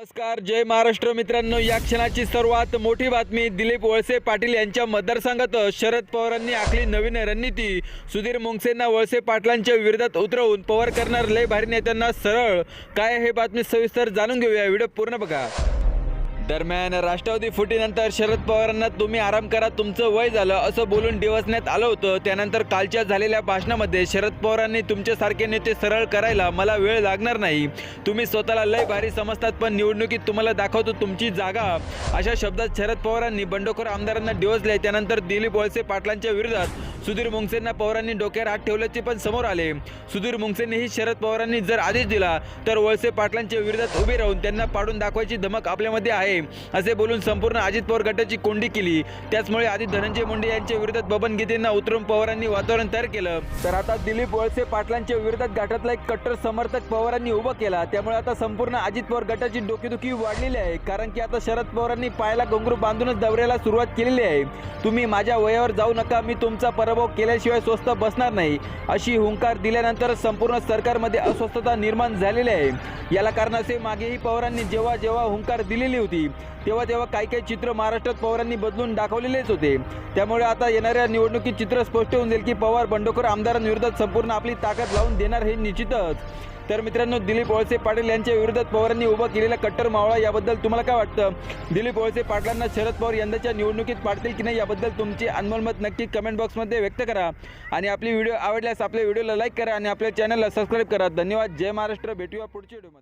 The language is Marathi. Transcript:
नमस्कार जय महाराष्ट्र मित्रांनो. या क्षणाची सर्वात मोठी बातमी दिलीप वळसे पाटील यांच्या मतदारसंघात शरद पवारांनी आखली नवीन रणनीती. सुधीर मुंगसेंना वळसे पाटलांच्या विरोधात उतरवून पवार करणार लय भारी नेत्यांना सरळ. काय हे बातमी सविस्तर जाणून घेऊया. व्हिडिओ पूर्ण बघा. दरम्यान राष्ट्रवादी फुटीनंतर शरद पवारांना तुम्ही आराम करा तुमचं वय झालं असं बोलून डिवसण्यात आलं होतं. त्यानंतर कालच्या झालेल्या भाषणामध्ये शरद पवारांनी तुमच्यासारखे नेते सरळ करायला मला वेळ लागणार नाही. तुम्ही स्वतःला लय भारी समजतात पण निवडणुकीत तुम्हाला दाखवतो तुमची जागा. अशा शब्दात शरद पवारांनी बंडखोर आमदारांना डिवसले त्यानंतर दिलीप वळसे पाटलांच्या विरोधात सुधीर मुंगसेंना पवारांनी डोक्यावर हात ठेवल्याचे पण समोर आले. सुधीर मुंगसेंनीही शरद पवारांनी जर आदेश दिला तर वळसे पाटलांच्या विरोधात उभे राहून त्यांना पाडून दाखवायची धमक आपल्यामध्ये आहे असे बोलून संपूर्ण अजित पवार गटाची कोंडी केली. त्याचमुळे आधी धनंजय मुंडे यांच्या विरोधात बबन गीतेंना उतरून पवारांनी वातावरण तयार केलं. तर आता दिलीप वळसे पाटलांच्या विरोधात गाठातला एक कट्टर समर्थक पवारांनी उभं केला. त्यामुळे आता संपूर्ण अजित पवार गटाची डोकेदुखी वाढलेली आहे कारण की आता शरद पवारांनी पायाला घोंगरू बांधूनच दौऱ्याला सुरुवात केलेली आहे. तुम्ही माझ्या वयावर जाऊ नका मी तुमचा उपभोग केल्याशिवाय स्वस्त बसणार नाही. अशी हुंकार दिल्यानंतर संपूर्ण सरकारमध्ये अस्वस्थता निर्माण झालेली आहे. याला कारण असे मागेही पवारांनी जेव्हा जेव्हा हुंकार दिलेली होती तेव्हा तेव्हा काही काही चित्र महाराष्ट्रात पवारांनी बदलून दाखवलेलेच होते. त्यामुळे आता येणाऱ्या निवडणुकीत चित्र स्पष्ट होऊन जाईल की पवार बंडखोर आमदारांविरोधात संपूर्ण आपली ताकद लावून देणार हे निश्चितच. तर मित्रांनो दिलीप वळसे पाटील यांच्या विरोधात पवारांनी उभा केलेला कट्टर मावळा याबद्दल तुम्हाला काय वाटतं? दिलीप वळसे पाटलांना शरद पवार यंदाच्या निवडणुकीत पाडतील की नाही याबद्दल तुमचे अनमोल मत नक्की कमेंट बॉक्समध्ये व्यक्त करा. आणि आपली व्हिडिओ आवडल्यास आपल्या व्हिडिओला लाईक करा आणि आपल्या चॅनलला सबस्क्राईब करा. धन्यवाद. जय महाराष्ट्र. भेटूया पुढच्या व्हिडिओमध्ये